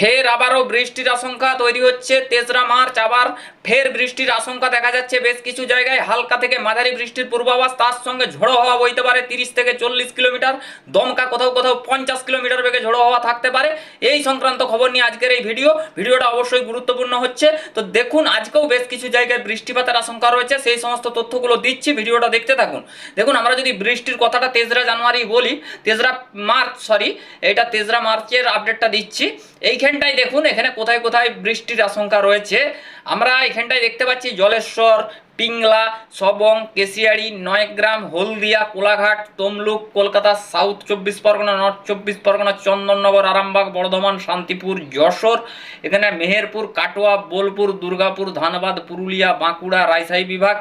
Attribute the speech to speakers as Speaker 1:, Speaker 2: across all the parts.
Speaker 1: ফের আবারও বৃষ্টির আশঙ্কা তৈরি হচ্ছে। তেসরা মার্চ আবার ফের বৃষ্টির আশঙ্কা দেখা যাচ্ছে। বেশ কিছু জায়গায় হালকা থেকে মাঝারি বৃষ্টির পূর্বাভাস। তার সঙ্গে ঝোড়ো হাওয়া বইতে পারে তিরিশ থেকে চল্লিশ কিলোমিটার। দমকা কোথাও কোথাও পঞ্চাশ কিলোমিটার বেগে ঝোড়ো হাওয়া থাকতে পারে। এই সংক্রান্ত খবর নিয়ে আজকের এই ভিডিও। ভিডিওটা অবশ্যই গুরুত্বপূর্ণ হচ্ছে। তো দেখুন, আজকেও বেশ কিছু জায়গায় বৃষ্টিপাতের আশঙ্কা রয়েছে। সেই সমস্ত তথ্যগুলো দিচ্ছি, ভিডিওটা দেখতে থাকুন। দেখুন, আমরা যদি বৃষ্টির কথাটা তেসরা জানুয়ারি বলি, তেসরা মার্চ সরি এটা তেসরা মার্চের আপডেটটা দিচ্ছি। এইখানটায় দেখুন, এখানে কোথায় কোথায় বৃষ্টির আশঙ্কা রয়েছে। আমরা এখানটায় দেখতে পাচ্ছি জলেশ্বর, পিংলা, সবং কেশিয়াড়ি নয়গ্রাম, হলদিয়া, কোলাঘাট, তমলুক, কলকাতা, সাউথ চব্বিশ পরগনা, নর্থ চব্বিশ পরগনা, চন্দননগর, আরামবাগ, বর্ধমান, শান্তিপুর, যশোর। এখানে মেহেরপুর, কাটোয়া, বোলপুর, দুর্গাপুর, ধানবাদ, পুরুলিয়া, বাঁকুড়া, রাজশাহী বিভাগ।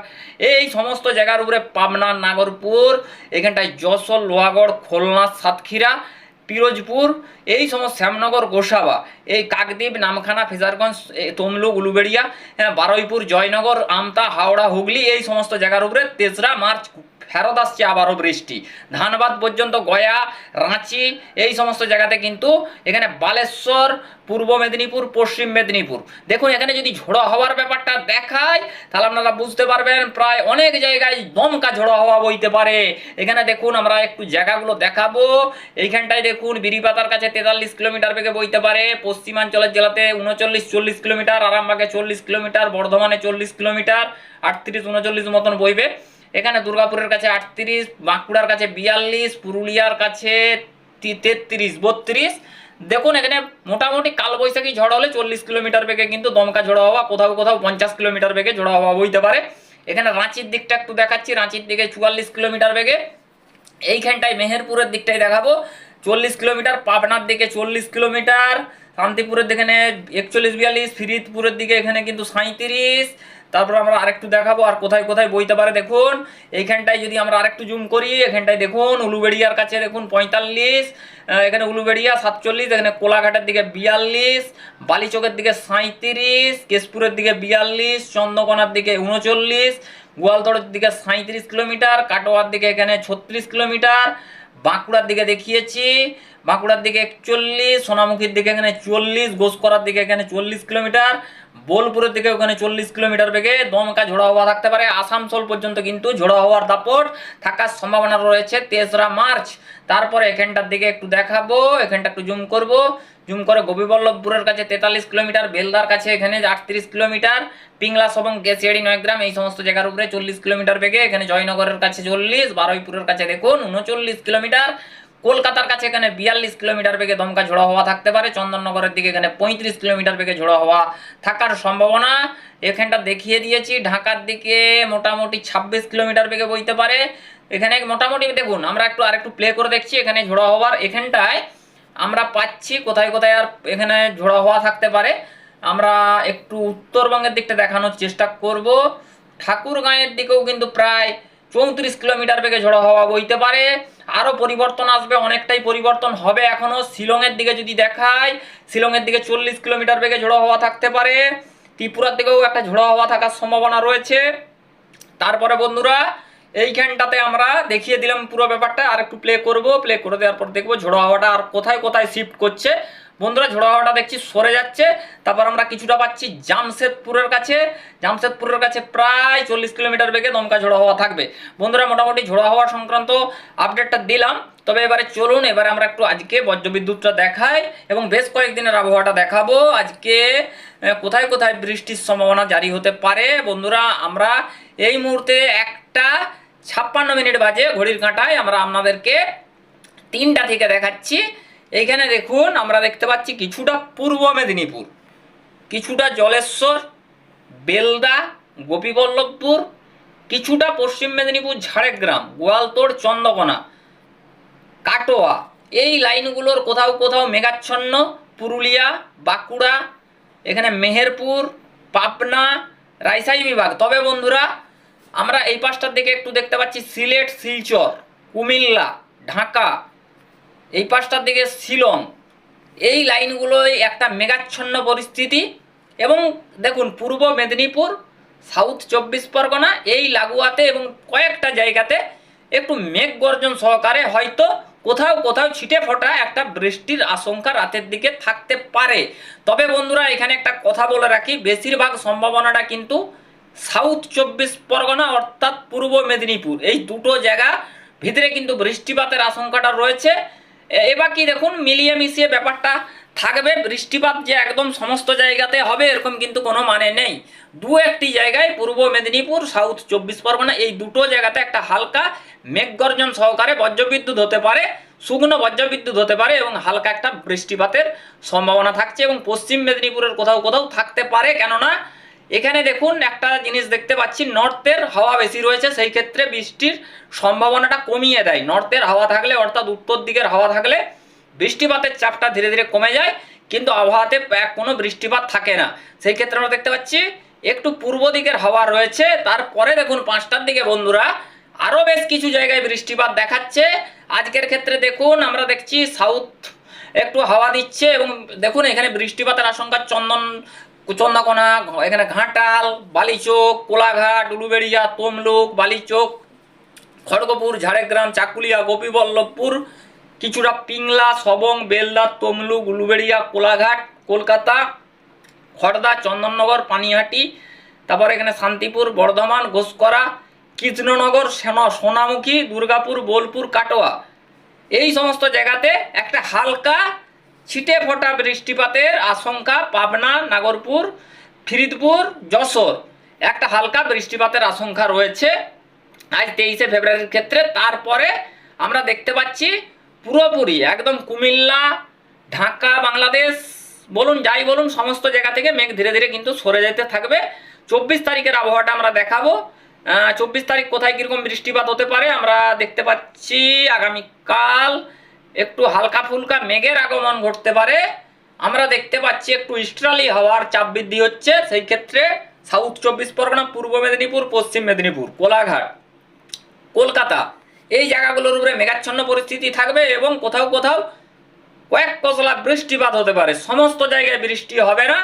Speaker 1: এই সমস্ত জায়গার উপরে পাবনা, নাগরপুর, এখানটায় যশোর, লোহাগড়, খুলনা, সাতক্ষীরা। পিরোজপুর, এই সমস্ত শ্যামনগর, গোসাবা, এই কাকদ্বীপ, নামখানা, ফেজারগঞ্জ তমলুক, উলুবেড়িয়া হ্যাঁ বারুইপুর, জয়নগর, আমতা, হাওড়া, হুগলি, এই সমস্ত জায়গার উপরে তেসরা মার্চ ফেরত আসছে আবারও বৃষ্টি। ধানবাদ পর্যন্ত গয়া, রাঁচি, এই সমস্ত জায়গাতে কিন্তু এখানে বালেশ্বর, পূর্ব মেদিনীপুর, পশ্চিম মেদিনীপুর। দেখুন, এখানে যদি ঝোড়ো হওয়ার ব্যাপারটা দেখায় তাহলে আপনারা বুঝতে পারবেন প্রায় অনেক জায়গায় দমকা ঝোড়ো হাওয়া বইতে পারে। এখানে দেখুন, আমরা একটু জায়গাগুলো দেখাবো। এইখানটায় দেখুন, বিড়িপাতার কাছে তেতাল্লিশ কিলোমিটার বেগে বইতে পারে। পশ্চিমাঞ্চলের জেলাতে উনচল্লিশ, চল্লিশ কিলোমিটার, আরামবাগে চল্লিশ কিলোমিটার, বর্ধমানে চল্লিশ কিলোমিটার, আটত্রিশ, উনচল্লিশ মতন বইবে। এখানে দুর্গাপুরের কাছে আটত্রিশ, বাঁকুড়ার কাছে বিয়াল্লিশ, পুরুলিয়ার কাছে তেত্রিশ, বত্রিশ। দেখুন, এখানে মোটামুটি কালবৈশাখী ঝড় হলে চল্লিশ কিলোমিটার বেগে কিন্তু দমকা ঝড় হওয়া, কোথাও কোথাও পঞ্চাশ কিলোমিটার বেগে ঝড় হওয়া বইতে পারে। এখানে রাঁচির দিকটা একটু দেখাচ্ছি, রাঁচির দিকে চুয়াল্লিশ কিলোমিটার বেগে। এইখানটায় মেহেরপুরের দিকটাই দেখাবো। চল্লিশ কিলোমিটার, পাবনার দিকে চল্লিশ কিলোমিটার। শান্তিপুরের দিকে একচল্লিশ বিয়াল্লিশ, ফিরিদপুরের দিকে এখানে কিন্তু সাঁত্রিশ তারপর আমরা আরেকটু দেখাবো আর কোথায় কোথায় বইতে পারে দেখুন। এইখানটায় যদি আমরা আরেকটু জুম করি এখানটায় দেখুন, উলুবেড়িয়ার কাছে দেখুন পঁয়তাল্লিশ এখানে উলুবেড়িয়া সাতচল্লিশ, এখানে কোলাঘাটের দিকে বিয়াল্লিশ, বালিচকের দিকে সাঁত্রিশ কেশপুরের দিকে বিয়াল্লিশ, চন্দ্রকোনার দিকে উনচল্লিশ গোয়ালতড়ের দিকে সাঁত্রিশ কিলোমিটার, কাটোয়ার দিকে এখানে ছত্রিশ কিলোমিটার, বাঁকুড়ার দিকে দেখিয়েছি, বাঁকুড়ার দিকে একচল্লিশ, সোনামুখীর দিকে এখানে চল্লিশ, ঘোষকরার দিকে এখানে চল্লিশ কিলোমিটার, বোলপুরের দিকে ওখানে চল্লিশ কিলোমিটার বেগে দমকা ঝোড়ো হওয়া থাকতে পারে। আসানসোল পর্যন্ত কিন্তু ঝোড়ো হওয়ার দাপট থাকার সম্ভাবনা রয়েছে তেসরা মার্চ। তারপরে এখানটার দিকে একটু দেখাবো, এখানটা একটু জুম করব। জুম করে গোপীবল্লভপুরের কাছে তেতাল্লিশ কিলোমিটার, বেলদার কাছে এখানে আটত্রিশ কিলোমিটার পিংলাস এবং গেছিয়াড়ি নয়গ্রাম, এই সমস্ত জায়গার উপরে চল্লিশ কিলোমিটার বেগে এখানে জয়নগরের কাছে চল্লিশ, বারুইপুরের কাছে দেখুন উনচল্লিশ কিলোমিটার, কলকাতার কাছে এখানে বিয়াল্লিশ কিলোমিটার বেগে দমকা ঝোড়ো হওয়া থাকতে পারে, চন্দননগরের দিকে এখানে পঁয়ত্রিশ কিলোমিটার বেগে ঝোড়ো হওয়া থাকার সম্ভাবনা, এখানটা দেখিয়ে দিয়েছি, ঢাকার দিকে মোটামুটি ছাব্বিশ কিলোমিটার বেগে বইতে পারে, এখানে মোটামুটি দেখুন, আমরা একটু আরেকটু প্লে করে দেখছি, এখানে ঝোড়ো হওয়ার এখানটায় আমরা পাচ্ছি, কোথায় কোথায় আর এখানে ঝোড়ো হওয়া থাকতে পারে। আমরা একটু উত্তরবঙ্গের দিকটা দেখানোর চেষ্টা করব। ঠাকুরগাঁয়ের দিকেও কিন্তু প্রায় চৌত্রিশ কিলোমিটার বেগে ঝোড়ো হওয়া বইতে পারে। আরও পরিবর্তন আসবে, অনেকটাই পরিবর্তন হবে এখনও শিলংয়ের দিকে যদি দেখায় শিলংয়ের দিকে চল্লিশ কিলোমিটার বেগে ঝোড়ো হওয়া থাকতে পারে। ত্রিপুরার দিকেও একটা ঝোড়ো হওয়া থাকার সম্ভাবনা রয়েছে। তারপরে বন্ধুরা এইখানটাতে আমরা দেখিয়ে দিলাম পুরো ব্যাপারটা, আর একটু প্লে করব প্লে করে দেওয়ার পর দেখব ঝোড়ো হাওয়াটা আর কোথায় কোথায় শিফট করছে। বন্ধুরা, ঝোড়ো হাওয়াটা দেখছি সরে যাচ্ছে। তারপর আমরা কিছুটা পাচ্ছি জামশেদপুরের কাছে। জামশেদপুরের কাছে প্রায় চল্লিশ কিলোমিটার বেগে দমকা ঝোড়ো হাওয়া থাকবে। বন্ধুরা, মোটামুটি ঝোড়ো হাওয়া সংক্রান্ত আপডেটটা দিলাম। তবে এবারে চলুন, এবারে আমরা একটু আজকে বজ্রবিদ্যুৎটা দেখাই এবং বেশ কয়েকদিনের আবহাওয়াটা দেখাবো। আজকে কোথায় কোথায় বৃষ্টির সম্ভাবনা জারি হতে পারে? বন্ধুরা, আমরা এই মুহূর্তে একটা ছাপ্পান্ন মিনিট বাজে, ঘড়ির কাঁটায় আমরা আপনাদেরকে তিনটা থেকে দেখাচ্ছি। এইখানে দেখুন, আমরা দেখতে পাচ্ছি কিছুটা পূর্ব মেদিনীপুর, কিছুটা জলেশ্বর, বেলদা, গোপীবল্লভপুর, কিছুটা পশ্চিম মেদিনীপুর, ঝাড়গ্রাম, গোয়ালতোড়, চন্দ্রকোনা, কাটোয়া। এই লাইনগুলোর কোথাও কোথাও মেঘাচ্ছন্ন, পুরুলিয়া, বাঁকুড়া, এখানে মেহেরপুর, পাবনা, রাজশাহী বিভাগ। তবে বন্ধুরা আমরা এই পাশটার দিকে একটু দেখতে পাচ্ছি সিলেট, শিলচর, কুমিল্লা, ঢাকা। এই পাশটার দিকে শিলং। এই লাইনগুলোই একটা মেঘাচ্ছন্ন পরিস্থিতি। এবং দেখুন, পূর্ব মেদিনীপুর, সাউথ চব্বিশ পরগনা, এই লাগোয়াতে এবং কয়েকটা জায়গাতে একটু মেঘ গর্জন সহকারে হয়তো কোথাও কোথাও ছিটে ফোটা একটা বৃষ্টির আশঙ্কা রাতের দিকে থাকতে পারে। তবে বন্ধুরা, এখানে একটা কথা বলে রাখি, বেশিরভাগ সম্ভাবনাটা কিন্তু সাউথ চব্বিশ পরগনা অর্থাৎ পূর্ব মেদিনীপুর। এই দুটো জায়গা ভিতরে কিন্তু বৃষ্টিপাতের আশঙ্কাটা রয়েছে। এবার কি দেখুন, মিলিয়ে মিশিয়ে ব্যাপারটা থাকবে। বৃষ্টিপাত যে একদম সমস্ত জায়গাতে হবে, এরকম কিন্তু কোনো মানে নেই। দু একটি জায়গায় পূর্ব মেদিনীপুর, সাউথ চব্বিশ পরগনা, এই দুটো জায়গাতে একটা হালকা মেঘগর্জন সহকারে বজ্রবিদ্যুৎ হতে পারে, শুকনো বজ্রবিদ্যুৎ হতে পারে এবং হালকা একটা বৃষ্টিপাতের সম্ভাবনা থাকছে এবং পশ্চিম মেদিনীপুরের কোথাও কোথাও থাকতে পারে। কেননা এখানে দেখুন একটা জিনিস দেখতে পাচ্ছি, নর্থের হাওয়া বেশি রয়েছে, সেই ক্ষেত্রে বৃষ্টির সম্ভাবনাটা কমিয়ে দেয়। নর্থের হাওয়া থাকলে, অর্থাৎ উত্তর দিকের হাওয়া থাকলে বৃষ্টিপাতের চাপটা ধীরে ধীরে কমে যায়, কিন্তু আবহাওয়াতে কোনো বৃষ্টিপাত থাকে না। সেই ক্ষেত্রে আমরা দেখতে পাচ্ছি, একটু পূর্ব দিকের হাওয়া রয়েছে, তারপরে দেখুন পাঁচটার দিকে বন্ধুরা আরও বেশ কিছু জায়গায় বৃষ্টিপাত দেখাচ্ছে। আজকের ক্ষেত্রে দেখুন, আমরা দেখছি সাউথ একটু হাওয়া দিচ্ছে এবং দেখুন এখানে বৃষ্টিপাতের আশঙ্কা চন্দন চন্দাকোনা এখানে ঘাটাল, বালিচোক, কোলাঘাট, উলুবেড়িয়া, তমলুক, বালিচোক, খড়গপুর, ঝাড়গ্রাম, চাকুলিয়া, গোপীবল্লভপুর, কিছুটা পিংলা, সবং, বেলদা, তমলুক, উলুবেড়িয়া, কোলাঘাট, কলকাতা, খড়দা, চন্দননগর, পানিহাটি, তারপর এখানে শান্তিপুর, বর্ধমান, ঘোষকরা, কৃষ্ণনগর, সেনা, সোনামুখী, দুর্গাপুর, বোলপুর, কাটোয়া। এই সমস্ত জায়গাতে একটা হালকা ছিটে ফোটা বৃষ্টিপাতের আশঙ্কা পাবনা, নাগরপুর, ফিরিদপুর, যশোর। একটা হালকা বৃষ্টিপাতের আশঙ্কা রয়েছে আজ তেইশে ফেব্রুয়ারির ক্ষেত্রে। তারপরে আমরা দেখতে পাচ্ছি পুরোপুরি একদম কুমিল্লা, ঢাকা, বাংলাদেশ, বলুন যাই বলুন, সমস্ত জায়গা থেকে মেঘ ধীরে ধীরে কিন্তু সরে যেতে থাকবে। চব্বিশ তারিখের আবহাওয়াটা আমরা দেখাবো। চব্বিশ তারিখ কোথায় কীরকম বৃষ্টিপাত হতে পারে আমরা দেখতে পাচ্ছি আগামীকাল। একটু হালকা ফুলকা মেঘের আগমন ঘটতে পারে। আমরা দেখতে পাচ্ছি একটু স্ট্রালি হওয়ার চাপ বৃদ্ধি হচ্ছে। সেই ক্ষেত্রে সাউথ চব্বিশ পরগনা, পূর্ব মেদিনীপুর, পশ্চিম মেদিনীপুর, কোলাঘাট, কলকাতা এই জায়গাগুলোর উপরে মেঘাচ্ছন্ন পরিস্থিতি থাকবে এবং কোথাও কোথাও কয়েক পশলা বৃষ্টিপাত হতে পারে। সমস্ত জায়গায় বৃষ্টি হবে না।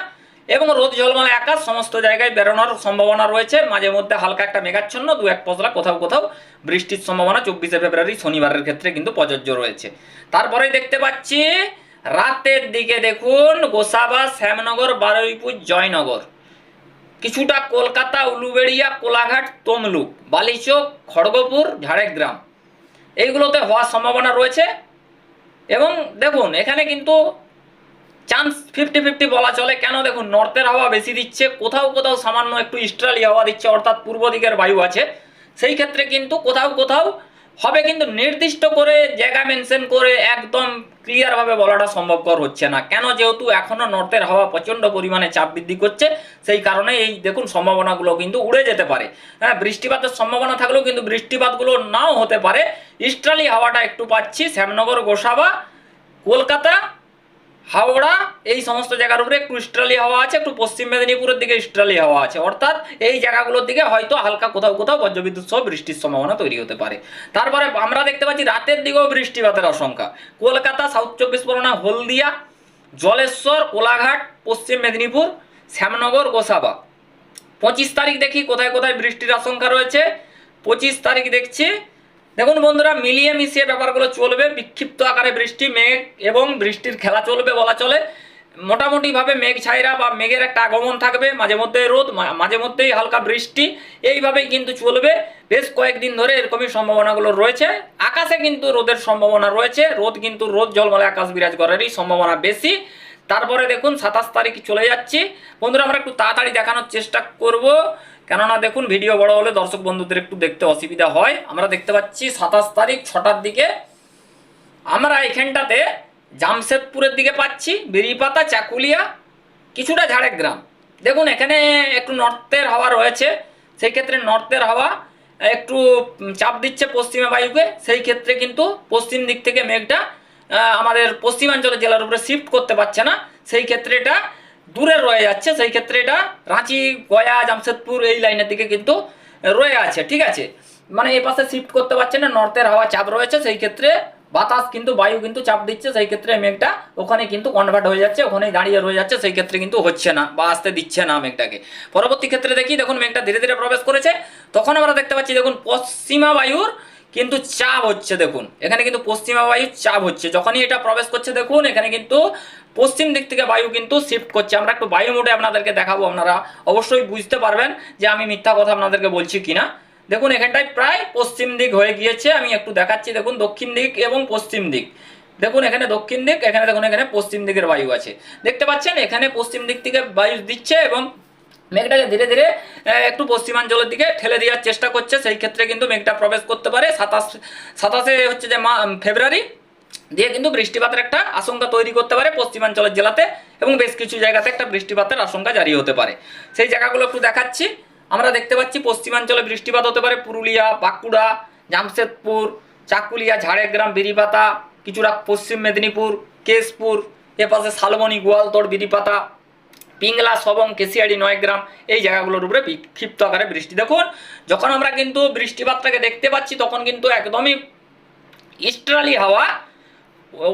Speaker 1: এবং রোদ ঝলমলে আকাশ, সমস্ত জায়গায় বেরোনোর সম্ভাবনা রয়েছে। মাঝে মধ্যে হালকা একটা মেঘাচ্ছন্ন, দু এক পশলা কোথাও কোথাও বৃষ্টির সম্ভাবনা। চব্বিশে ফেব্রুয়ারি শনিবারের ক্ষেত্রে কিন্তু প্রযোজ্য রয়েছে। তারপরে দেখতে পাচ্ছি, রাতের দিকে দেখুন, গোসাবা, শ্যামনগর, বারুইপুর, জয়নগর। কিছুটা কলকাতা, উলুবেড়িয়া, কোলাঘাট, তমলুক, বালিচক, খড়গপুর, ঝাড়গ্রাম। এইগুলোতে হওয়ার সম্ভাবনা রয়েছে। এবং দেখুন, এখানে কিন্তু চান্স ফিফটি ফিফটি বলা চলে। কেন দেখুন নর্থের হাওয়া বেশি দিচ্ছে, কোথাও কোথাও সামান্য একটু ইস্ট্রালি হাওয়া দিচ্ছে, অর্থাৎ পূর্ব দিকের বায়ু আছে। সেই ক্ষেত্রে কিন্তু কোথাও কোথাও হবে কিন্তু নির্দিষ্ট করে জায়গা মেনশন করে একদম ক্লিয়ারভাবে বলাটা সম্ভবকর হচ্ছে না। কেন যেহেতু এখনও নর্থের হাওয়া প্রচণ্ড পরিমাণে চাপ বৃদ্ধি করছে, সেই কারণে এই দেখুন সম্ভাবনাগুলো কিন্তু উড়ে যেতে পারে। হ্যাঁ বৃষ্টিপাতের সম্ভাবনা থাকলেও কিন্তু বৃষ্টিপাতগুলো নাও হতে পারে। ইস্ট্রালি হাওয়াটা একটু পাচ্ছি, শ্যামনগর, গোসাবা, কলকাতা হাওড়া, এই সমস্ত জায়গার উপরে একটু ইস্ট্রালি হাওয়া আছে, একটু পশ্চিম মেদিনীপুরের দিকে ইস্ট্রালি হাওয়া আছে। অর্থাৎ এই জায়গাগুলোর দিকে হয়তো হালকা কোথাও কোথাও বজ্রবিদ্যুৎ সহ বৃষ্টির সম্ভাবনা তৈরি হতে পারে। তারপরে আমরা দেখতে পাচ্ছি রাতের দিকেও বৃষ্টিপাতের আশঙ্কা। কলকাতা, সাউথ চব্বিশ পরগনা, হলদিয়া, জলেশ্বর, কোলাঘাট, পশ্চিম মেদিনীপুর, শ্যামনগর, গোসাবা। পঁচিশ তারিখ দেখি কোথায় কোথায় বৃষ্টির আশঙ্কা রয়েছে। পঁচিশ তারিখ দেখছি দেখুন বন্ধুরা, মিলিয়ে মিশিয়ে ব্যাপারগুলো চলবে। বিক্ষিপ্ত আকারে বৃষ্টি, মেঘ এবং বৃষ্টির খেলা চলবে বলা চলে। মোটামুটিভাবে মেঘ ছাইরা বা মেঘের একটা আগমন থাকবে। মাঝে মধ্যে রোদ মাঝে মধ্যেই হালকা বৃষ্টি। এইভাবেই কিন্তু চলবে। বেশ কয়েকদিন ধরে এরকমই সম্ভাবনাগুলো রয়েছে। আকাশে কিন্তু রোদের সম্ভাবনা রয়েছে। রোদ কিন্তু রোদ জলমলে আকাশ বিরাজ করারই সম্ভাবনা বেশি। তারপরে দেখুন, সাতাশ তারিখ চলে যাচ্ছি। বন্ধুরা, আমরা একটু তাড়াতাড়ি দেখানোর চেষ্টা করব। কেননা দেখুন ভিডিও বড় হলে দর্শক বন্ধুদের একটু দেখতে অসুবিধা হয়। আমরা দেখতে পাচ্ছি সাতাশ তারিখ ছটার দিকে আমরা এখানটাতে জামশেদপুরের দিকে পাচ্ছি, বেরিপাতা, চাকুলিয়া, কিছুটা ঝাড়গ্রাম। দেখুন, এখানে একটু নর্থের হাওয়া রয়েছে, সেই ক্ষেত্রে নর্থের হাওয়া একটু চাপ দিচ্ছে পশ্চিমে বায়ুকে, সেই ক্ষেত্রে কিন্তু পশ্চিম দিক থেকে মেঘটা আমাদের পশ্চিমাঞ্চলের জেলার উপরে শিফট করতে পারছে না। সেই ক্ষেত্রে এটা দূরে রয়ে যাচ্ছে, সেই ক্ষেত্রে এটা রাঁচি, গয়া, জামশেদপুর এই লাইনের দিকে কিন্তু রয়ে আছে, ঠিক আছে? মানে এই পাশে শিফট করতে পারছে না নর্থের হাওয়া চাপ রয়েছে, সেই ক্ষেত্রে বাতাস কিন্তু, বায়ু কিন্তু চাপ দিচ্ছে, সেই ক্ষেত্রে মেঘটা ওখানে কিন্তু কনভার্ট হয়ে যাচ্ছে, ওখানেই দাঁড়িয়ে রয়ে যাচ্ছে, সেই ক্ষেত্রে কিন্তু হচ্ছে না বা আসতে দিচ্ছে না মেঘটাকে। পরবর্তী ক্ষেত্রে দেখি, দেখুন মেঘটা ধীরে ধীরে প্রবেশ করেছে, তখন আমরা দেখতে পাচ্ছি, দেখুন পশ্চিমা বায়ুর কিন্তু চাপ হচ্ছে, দেখুন। এখানে কিন্তু পশ্চিমা বায়ু চাপ হচ্ছে, যখনই এটা প্রবেশ করছে, দেখুন, এখানে কিন্তু পশ্চিম দিক থেকে বায়ু কিন্তু শিফট করছে। আমরা একটু বায়ু মোডে আপনাদেরকে দেখাবো, আপনারা অবশ্যই বুঝতে পারবেন যে আমি মিথ্যা কথা আপনাদেরকে বলছি কিনা। দেখুন, এখানটায় প্রায় পশ্চিম দিক হয়ে গিয়েছে। আমি একটু দেখাচ্ছি, দেখুন, দক্ষিণ দিক এবং পশ্চিম দিক। দেখুন, এখানে দক্ষিণ দিক, এখানে দেখুন, এখানে পশ্চিম দিকের বায়ু আছে। দেখতে পাচ্ছেন, এখানে পশ্চিম দিক থেকে বায়ু দিচ্ছে এবং মেঘটাকে ধীরে ধীরে একটু পশ্চিমাঞ্চলের দিকে ঠেলে দেওয়ার চেষ্টা করছে। সেই ক্ষেত্রে কিন্তু মেঘটা প্রবেশ করতে পারে। সাতাশ, সাতাশে হচ্ছে যে ফেব্রুয়ারি। দিয়ে কিন্তু বৃষ্টিপাতের একটা আশঙ্কা তৈরি করতে পারে পশ্চিমাঞ্চলের জেলাতে এবং বেশ কিছু জায়গাতে একটা বৃষ্টিপাতের আশঙ্কা জারি হতে পারে। সেই জায়গাগুলো একটু দেখাচ্ছি। আমরা দেখতে পাচ্ছি পশ্চিমাঞ্চলে বৃষ্টিপাত হতে পারে পুরুলিয়া, বাঁকুড়া, জামশেদপুর, চাকুলিয়া, ঝাড়গ্রাম, বিরিপাতা, কিছুটা পশ্চিম মেদিনীপুর, কেশপুর এপাশে শালবনী, গোয়ালতোড়, বিরিপাতা, পিংলা, সবং, কেশিয়াড়ি, নয়গ্রাম এই জায়গাগুলোর উপরে বিক্ষিপ্ত আকারে বৃষ্টি। দেখুন, যখন আমরা কিন্তু বৃষ্টিপাতটাকে দেখতে পাচ্ছি, তখন কিন্তু একদমই ইস্টার্লি হাওয়া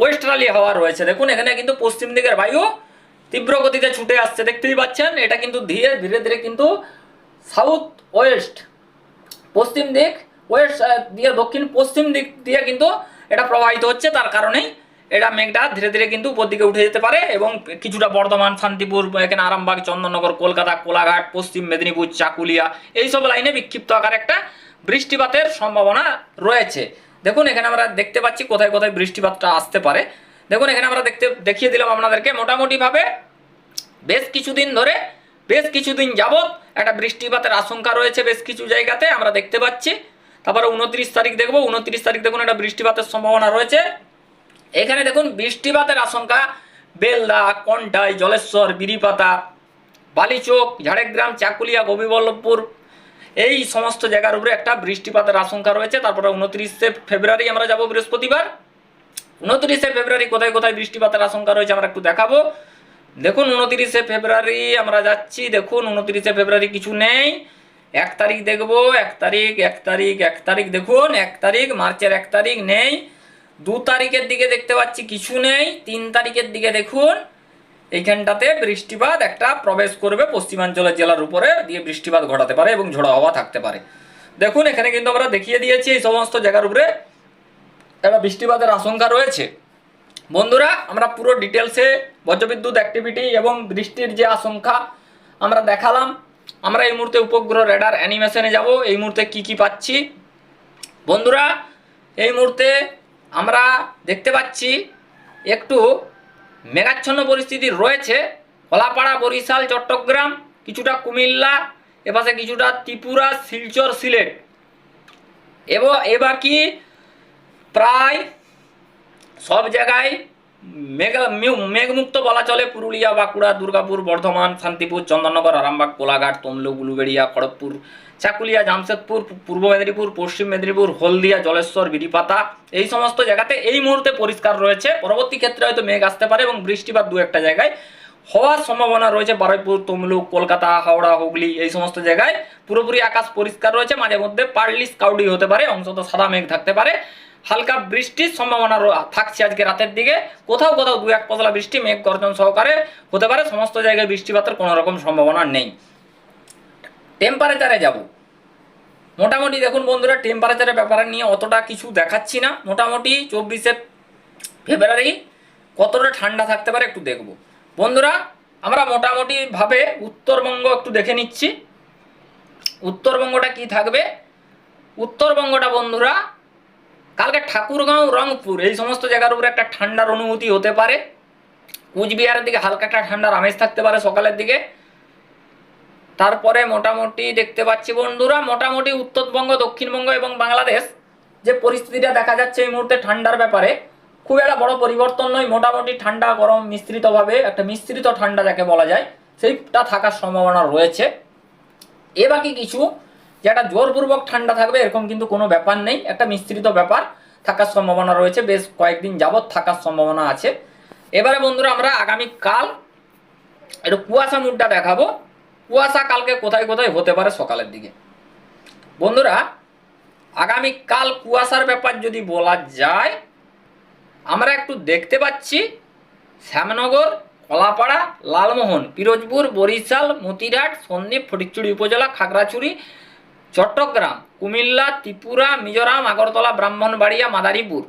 Speaker 1: ওয়েস্টার্লি হাওয়া রয়েছে। দেখুন, এখানে কিন্তু পশ্চিম দিকের বায়ু তীব্র গতিতে ছুটে আসছে। দেখতেই পাচ্ছেন, এটা কিন্তু ধীরে ধীরে ধীরে কিন্তু সাউথ ওয়েস্ট পশ্চিম দিক ওয়েস্ট দিয়ে দক্ষিণ পশ্চিম দিক দিয়ে কিন্তু এটা প্রবাহিত হচ্ছে। তার কারণেই এটা মেঘটা ধীরে ধীরে কিন্তু উপর দিকে উঠে যেতে পারে এবং কিছুটা বর্ধমান, শান্তিপুর, এখানে আরামবাগ, চন্দননগর, কলকাতা, কোলাঘাট, পশ্চিম মেদিনীপুর, চাকুলিয়া, এইসব লাইনে বিক্ষিপ্ত আকারে একটা বৃষ্টিপাতের সম্ভাবনা রয়েছে। দেখুন, এখানে আমরা দেখতে পাচ্ছি কোথায় কোথায় বৃষ্টিপাতটা আসতে পারে। দেখুন, এখানে আমরা দেখতে, দেখিয়ে দিলাম আপনাদেরকে, মোটামুটিভাবে বেশ কিছুদিন ধরে, বেশ কিছুদিন যাবৎ একটা বৃষ্টিপাতের আশঙ্কা রয়েছে বেশ কিছু জায়গাতে, আমরা দেখতে পাচ্ছি। তারপরে উনত্রিশ তারিখ দেখব, উনত্রিশ তারিখ দেখুন একটা বৃষ্টিপাতের সম্ভাবনা রয়েছে। এখানে দেখুন, বৃষ্টিপাতের আশঙ্কা, বেলদা, কন্টাই, জলেশ্বর বিরিপাতা বালিচোক, ঝাড়গ্রাম, চাকুলিয়া গোপীবল্লভপুর এই সমস্ত জায়গার উপরে একটা বৃষ্টিপাতের আশঙ্কা রয়েছে। তারপরে উনত্রিশে ফেব্রুয়ারি আমরা যাব বৃহস্পতিবার। উনত্রিশে ফেব্রুয়ারি কোথায় কোথায় বৃষ্টিপাতের আশঙ্কা রয়েছে আমরা একটু দেখাবো। দেখুন, উনত্রিশে ফেব্রুয়ারি আমরা যাচ্ছি। দেখুন, উনত্রিশে ফেব্রুয়ারি কিছু নেই। এক তারিখ দেখব, এক তারিখ এক তারিখ এক তারিখ। দেখুন, এক তারিখ, মার্চের এক তারিখ নেই। দু তারিখের দিকে দেখতে পাচ্ছি কিছু নেই। তিন তারিখের দিকে দেখুন এইখানটাতে বৃষ্টিপাত একটা প্রবেশ করবে পশ্চিমাঞ্চলের জেলার উপরে দিয়ে বৃষ্টিপাত ঘটাতে পারে এবং ঝোড়ো হাওয়া থাকতে পারে। দেখুন, এখানে কিন্তু আমরা দেখিয়ে দিয়েছি এই সমস্ত জায়গার উপরে একটা বৃষ্টিপাতের আশঙ্কা রয়েছে। বন্ধুরা, আমরা পুরো ডিটেলসে বজ্রবিদ্যুৎ অ্যাক্টিভিটি এবং বৃষ্টির যে আশঙ্কা আমরা দেখালাম। আমরা এই মুহূর্তে উপগ্রহ রেডার অ্যানিমেশনে যাব। এই মুহূর্তে কি কি পাচ্ছি? বন্ধুরা, এই মুহূর্তে আমরা দেখতে পাচ্ছি একটু মেঘাচ্ছন্ন পরিস্থিতি রয়েছে। কলাপাড়া, বরিশাল, চট্টগ্রাম, কিছুটা কুমিল্লা, এপাশে কিছুটা ত্রিপুরা, শিলচর, সিলেট। এবং এবার কি প্রায় সব জায়গায় মেঘ মেঘমুক্ত বলা চলে পুরুলিয়া, বাঁকুড়া, দুর্গাপুর, বর্ধমান, শান্তিপুর, চন্দননগর, আরামবাগ, কোলাঘাট, তমলুক, উলুবেড়িয়া, খড়গপুর চাকুলিয়া, জামশেদপুর, পূর্ব মেদিনীপুর, পশ্চিম মেদিনীপুর, হলদিয়া, জলেশ্বর বিরিপাতা এই সমস্ত জায়গাতে এই মুহূর্তে পরিষ্কার রয়েছে। পরবর্তী ক্ষেত্রে হয়তো মেঘ আসতে পারে এবং বৃষ্টিপাত দু একটা জায়গায় হওয়ার সম্ভাবনা রয়েছে। বারুইপুর, তমলুক, কলকাতা, হাওড়া, হুগলি এই সমস্ত জায়গায় পুরোপুরি আকাশ পরিষ্কার রয়েছে। মাঝে মধ্যে পার্লি স্কাউডি হতে পারে অংশত সাদা মেঘ থাকতে পারে। হালকা বৃষ্টির সম্ভাবনা থাকছে আজকে রাতের দিকে। কোথাও কোথাও দু এক পতলা বৃষ্টি মেঘ গর্জন সহকারে হতে পারে। সমস্ত জায়গায় বৃষ্টিপাতের কোনো রকম সম্ভাবনা নেই। টেম্পারেচারে যাব। মোটামুটি দেখুন বন্ধুরা টেম্পারেচারের ব্যাপারে নিয়ে অতটা কিছু দেখাচ্ছি না। মোটামুটি চব্বিশে ফেব্রুয়ারি কতটা ঠান্ডা থাকতে পারে একটু দেখব। বন্ধুরা, আমরা মোটামুটিভাবে উত্তরবঙ্গ একটু দেখে নিচ্ছি। উত্তরবঙ্গটা কি থাকবে? উত্তরবঙ্গটা বন্ধুরা, কালকে ঠাকুরগাঁও, রংপুর, এই সমস্ত জায়গার উপরে একটা ঠান্ডার অনুভূতি হতে পারে। কুচবিহারের দিকে হালকা একটা ঠান্ডার আমেজ থাকতে পারে সকালের দিকে। তারপরে মোটামুটি দেখতে পাচ্ছি বন্ধুরা, মোটামুটি উত্তরবঙ্গ, দক্ষিণবঙ্গ এবং বাংলাদেশ, যে পরিস্থিতিটা দেখা যাচ্ছে এই মুহূর্তে ঠান্ডার ব্যাপারে, খুব একটা বড় পরিবর্তন নয়, মোটামুটি ঠান্ডা, গরম, মিশ্রিতভাবে, একটা মিশ্রিত ঠান্ডা যাকে বলা যায়, সেইটা থাকার সম্ভাবনা রয়েছে। এ বাকি কিছু যেটা জোরপূর্বক ঠান্ডা থাকবে, এরকম কিন্তু কোনো ব্যাপার নেই, একটা মিশ্রিত ব্যাপার থাকার সম্ভাবনা রয়েছে, বেশ কয়েকদিন যাবৎ থাকার সম্ভাবনা আছে। এবারে বন্ধুরা, আমরা আগামী কাল একটু কুয়াশা মুডটা দেখাবো। কুয়াশা কালকে কোথায় কোথায় হতে পারে সকালের দিকে। বন্ধুরা, আগামী কাল কুয়াশার ব্যাপার যদি বলা যায়, আমরা একটু দেখতে পাচ্ছি শ্যামনগর, কলাপাড়া, লালমোহন, পিরোজপুর, বরিশাল মতিরাট সন্দ্বীপ, ফটিকচুড়ি উপজেলা, খাগড়াছড়ি, চট্টগ্রাম, কুমিল্লা, ত্রিপুরা, মিজোরাম, আগরতলা, ব্রাহ্মণবাড়িয়া, মাদারীপুর।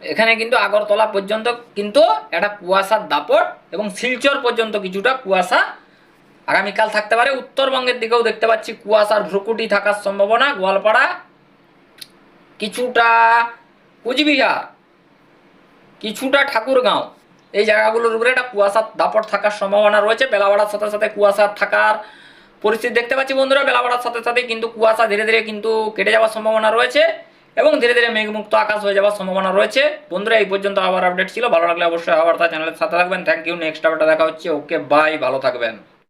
Speaker 1: এখানে কিন্তু আগরতলা পর্যন্ত কিন্তু একটা কুয়াশার দাপট এবং শিলচর পর্যন্ত কিছুটা কুয়াশা আগামীকাল থাকতে পারে, উত্তরবঙ্গের দিকেও দেখতে পাচ্ছি কুয়াশার ভ্রুকুটি থাকার সম্ভাবনা। গোয়ালপাড়া, কিছুটা কুচবিহার, কিছুটা ঠাকুরগাঁও, এই জায়গাগুলোর উপরে একটা কুয়াশার দাপট থাকার সম্ভাবনা রয়েছে। বেলাবাড়ার সাথে সাথে কুয়াশার থাকার পরিস্থিতি দেখতে পাচ্ছি বন্ধুরা। বেলাবাড়ার সাথে সাথে কিন্তু কুয়াশা ধীরে ধীরে কিন্তু কেটে যাওয়ার সম্ভাবনা রয়েছে এবং ধীরে ধীরে মেঘমুক্ত আকাশ হয়ে যাওয়ার সম্ভাবনা রয়েছে। বন্ধুরা, এই পর্যন্ত আবার আপডেট ছিল। ভালো লাগলে অবশ্যই আবার তার চ্যানেলের সাথে থাকবেন। থ্যাংক ইউ নেক্সট আপডেটটা দেখা হচ্ছে। ওকে বাই ভালো থাকবেন।